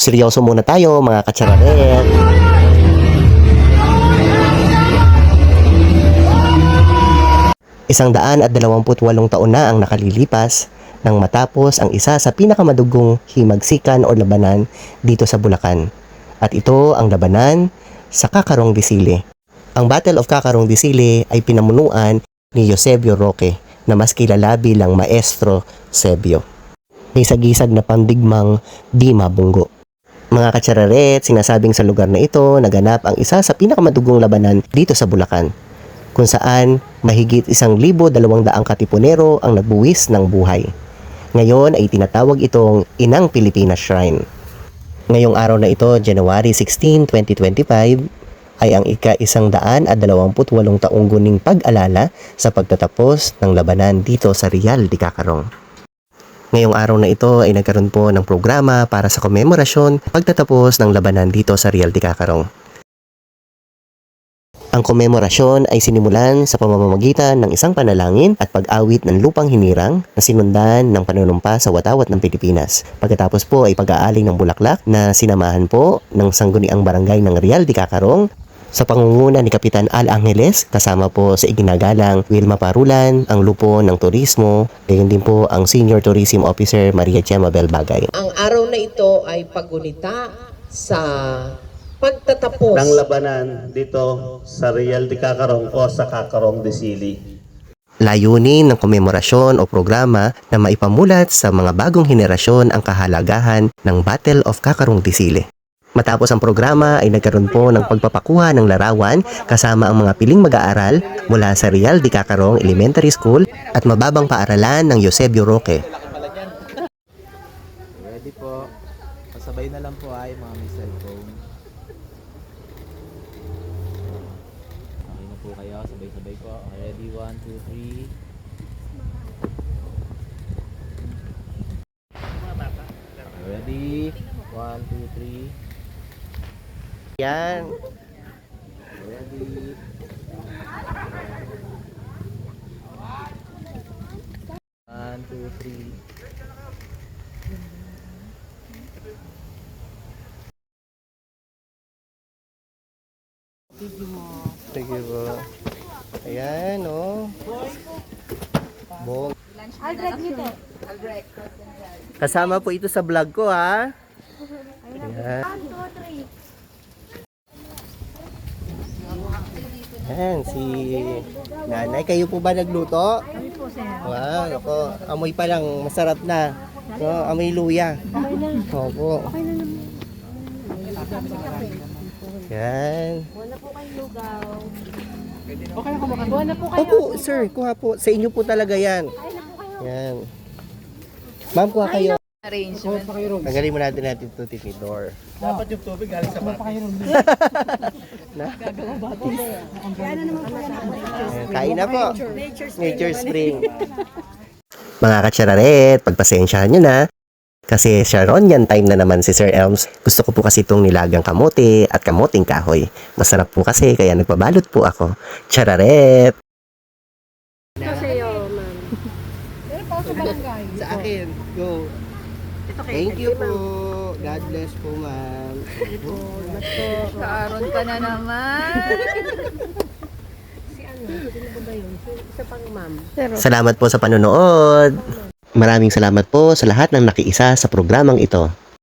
Seryoso muna tayo mga katsararet. Isang daan at dalawamput walong taon na ang nakalilipas nang matapos ang isa sa pinakamadugong himagsikan o labanan dito sa Bulacan. At ito ang labanan sa Kakarong Disili. Ang Battle of Kakarong Disili ay pinamunuan ni Eusebio Roque na mas kilala bilang Maestro Sebio. May sagisag na pandigmang di mabunggo. Mga katsararet, sinasabing sa lugar na ito naganap ang isa sa pinakamadugong labanan dito sa Bulacan kung saan mahigit isang libo dalawang daang katipunero ang nagbuwis ng buhay. Ngayon ay tinatawag itong Inang Pilipinas Shrine. Ngayong araw na ito, January 16, 2025, ay ang ika-isang daan at dalawamput walong taong guning pag-alala sa pagtatapos ng labanan dito sa Real de Cacarong. Ngayong araw na ito ay nagkaroon po ng programa para sa komemorasyon pagtatapos ng labanan dito sa Real de Cacarong. Ang komemorasyon ay sinimulan sa pamamagitan ng isang panalangin at pag-awit ng lupang hinirang na sinundan ng panunumpa sa watawat ng Pilipinas. Pagkatapos po ay pag-aaling ng bulaklak na sinamahan po ng sangguniang barangay ng Real de Cacarong sa pangunguna ni Kapitan Al Angeles kasama po sa iginagalang Wilma Parulan, ang lupo ng turismo, gayon din po ang Senior Tourism Officer Maria Chema Belbagay. Ang araw na ito ay pagunita sa pagtatapos ng labanan dito sa Real de Cacarong o sa Cacarong de Sili. Layunin ng komemorasyon o programa na maipamulat sa mga bagong henerasyon ang kahalagahan ng Battle of Kakarong Disili. Matapos ang programa ay nagkaroon po ng pagpapakuha ng larawan kasama ang mga piling mag-aaral mula sa Real de Cacarong Elementary School at mababang paaralan ng Eusebio Roque. Ready po. Pasabay na lang po ay mga may cellphone. Okay na po kayo. Sabay-sabay po. Ready? One, two, three. Okay, ready? One, two, three. Yan. One, two, three. Sige po. Ayan, oh. Bong. Kasama po ito sa vlog ko, ha? Ayan. Ayan, si nanay. Kayo po ba nagluto? Kami po, sir. Wow, ako. Amoy pa lang, masarap na. No, amoy luya. Okay na. Opo. Okay na naman. Yan. Opo, sir, kuha po. Sa inyo po talaga yan. Yan. Ma'am, kuha kayo. Arrangement. Tanggalin mo natin natin ito tinidor. Dapat yung tubig galing sa batis. Ayan, Kain na po. Nature Spring. Mga katsararet, pagpasensyahan nyo na. Kasi Sharon, yan time na naman si Sir Elms. Gusto ko po kasi itong nilagang kamote at kamoting kahoy. Masarap po kasi, kaya nagpabalot po ako. Chararet! Sa akin, go. Thank you po. God bless po, ma'am. Kaaron ka na naman. Salamat po sa panonood. Maraming salamat po sa lahat ng nakiisa sa programang ito.